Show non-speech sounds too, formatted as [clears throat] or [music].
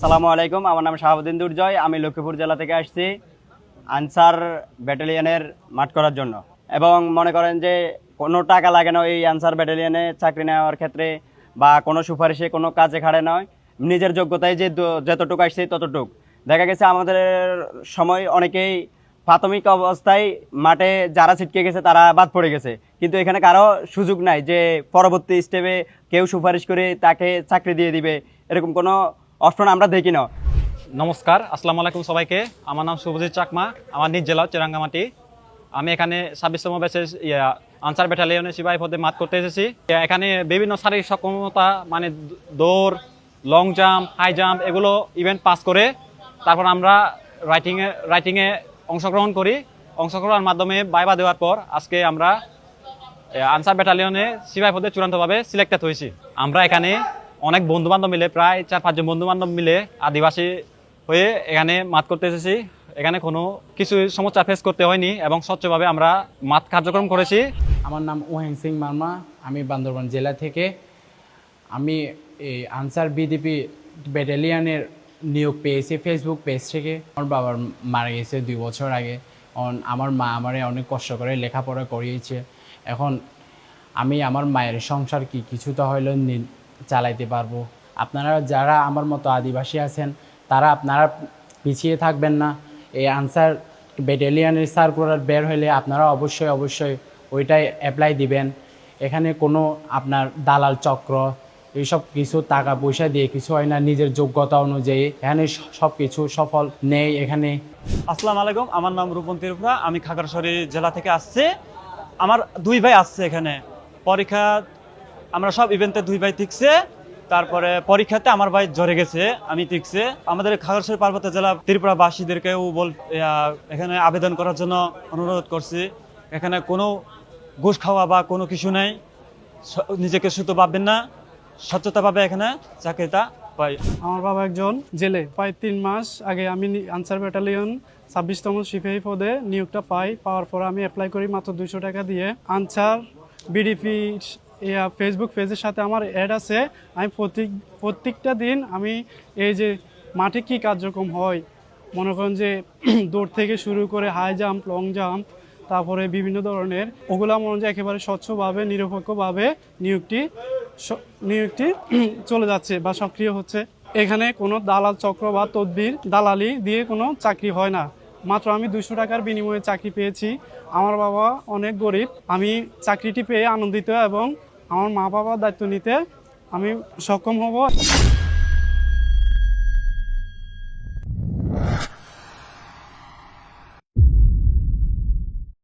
সালামু আলাইকুম, আমার নাম শাহাবুদ্দিন দুর্জয়, আমি লক্ষ্মীপুর জেলা থেকে আসছি আনসার ব্যাটালিয়নের মাঠ করার জন্য। এবং মনে করেন যে কোনো টাকা লাগে না এই আনসার ব্যাটালিয়নে চাকরি নেওয়ার ক্ষেত্রে বা কোনো সুপারিশে কোনো কাজে খাড়ে নয়। নিজের যোগ্যতায় যে যতটুকু আসছে ততটুক। দেখা গেছে আমাদের সময় অনেকেই প্রাথমিক অবস্থায় মাঠে যারা ছিটকে গেছে তারা বাদ পড়ে গেছে। কিন্তু এখানে কারও সুযোগ নাই যে পরবর্তী স্টেপে কেউ সুপারিশ করে তাকে চাকরি দিয়ে দিবে। এরকম কোনো অপশন আমরা দেখি না নমস্কার, আসসালামু আলাইকুম সবাইকে। আমার নাম শুভজিৎ চাকমা, আমার নিজ জেলা চিরাঙ্গামাটি আমি এখানে ছাব্বিশতম ব্যাচের আনসার ব্যাটালিয়নের সিপাহী পদে মাত করতে এসেছি। এখানে বিভিন্ন শারীরিক সক্ষমতা মানে দৌড়, লং জাম্প, হাই জাম্প, এগুলো ইভেন্ট পাস করে তারপর আমরা রাইটিংয়ে রাইটিংয়ে অংশগ্রহণ করি। অংশগ্রহণের মাধ্যমে বাইবা দেওয়ার পর আজকে আমরা আনসার ব্যাটালিয়নে সিপাহী পদে চূড়ান্তভাবে সিলেক্টেড হয়েছি। আমরা এখানে অনেক বন্ধু বান্ধব মিলে, প্রায় চার, পাঁচজন বন্ধু বান্ধব মিলে আদিবাসী হয়ে এখানে মাত করতে এসেছি। এখানে কোনো কিছু সমস্যা ফেস করতে হয়নি এবং স্বচ্ছভাবে আমরা মাত কার্যক্রম করেছি। আমার নাম ওহেন সিং মার্মা, আমি বান্দরবান জেলা থেকে। আমি এই আনসার বিডিপি ব্যাটালিয়ানের নিয়োগ পেয়েছি ফেসবুক পেজ থেকে। আমার বাবার মারা গেছে দুই বছর আগে। আমার মা আমারে অনেক কষ্ট করে লেখাপড়া করিয়েছে। এখন আমি আমার মায়ের সংসার কি কিছুটা নি- চালাইতে পারব। আপনারা যারা আমার মতো আদিবাসী আছেন, তারা আপনারা পিছিয়ে থাকবেন না। এই আনসার ব্যাটালিয়ানের সার্কুলার বের হলে আপনারা অবশ্যই অবশ্যই ওইটাই অ্যাপ্লাই দিবেন। এখানে কোনো আপনার দালাল চক্র, এইসব কিছু টাকা পয়সা দিয়ে কিছু হয় না। নিজের যোগ্যতা অনুযায়ী এখানে সব কিছু সফল নেই এখানে। আসসালামু আলাইকুম, আমার নাম রূপন তিরুপুরা আমি খাগড়াছড়ি জেলা থেকে আসছি। আমার দুই ভাই আসছে এখানে। পরীক্ষা আমরা সব ইভেন্টে দুই ভাই টিকছে, তারপরে পরীক্ষাতে আমার ভাই জ্বরে গেছে, আমি টিকছে। আমাদের খাগড়াছড়ি পার্বত্য জেলা ত্রিপুরাবাসীদেরকেও বল এখানে আবেদন করার জন্য অনুরোধ করছি। এখানে কোনো ঘুষ খাওয়া বা কোনো কিছু নেই। নিজেকে সুতো ভাববেন না, স্বচ্ছতাভাবে এখানে চাকরিটা পাই। আমার বাবা একজন জেলে, প্রায় তিন মাস আগে আমি আনসার ব্যাটালিয়ন ছাব্বিশতম সিপাহী পদে নিয়োগটা পাই। পাওয়ার পর আমি অ্যাপ্লাই করি মাত্র দুইশো টাকা দিয়ে। আনসার বিডিপি ফেসবুক পেজের সাথে আমার অ্যাড আছে। আমি প্রত্যেক প্রত্যেকটা দিন আমি এই যে মাঠে কি কার্যক্রম হয়, মনে করেন যে [clears throat] দৌড় থেকে শুরু করে হাই জাম্প লং জাম্প তারপরে বিভিন্ন ধরনের, ওগুলা মনে হয় একেবারে স্বচ্ছভাবে, নিরপেক্ষভাবে নিয়োগটি নিয়োগটি [clears throat] চলে যাচ্ছে বা সক্রিয় হচ্ছে। এখানে কোনো দালাল চক্র বা তদবির, দালালি দিয়ে কোনো চাকরি হয় না। মাত্র আমি দুশো টাকার বিনিময়ে চাকরি পেয়েছি। আমার বাবা অনেক গরিব। আমি চাকরিটি পেয়ে আনন্দিত এবং আমার মা বাবার দায়িত্ব নিতে আমি সক্ষম হব।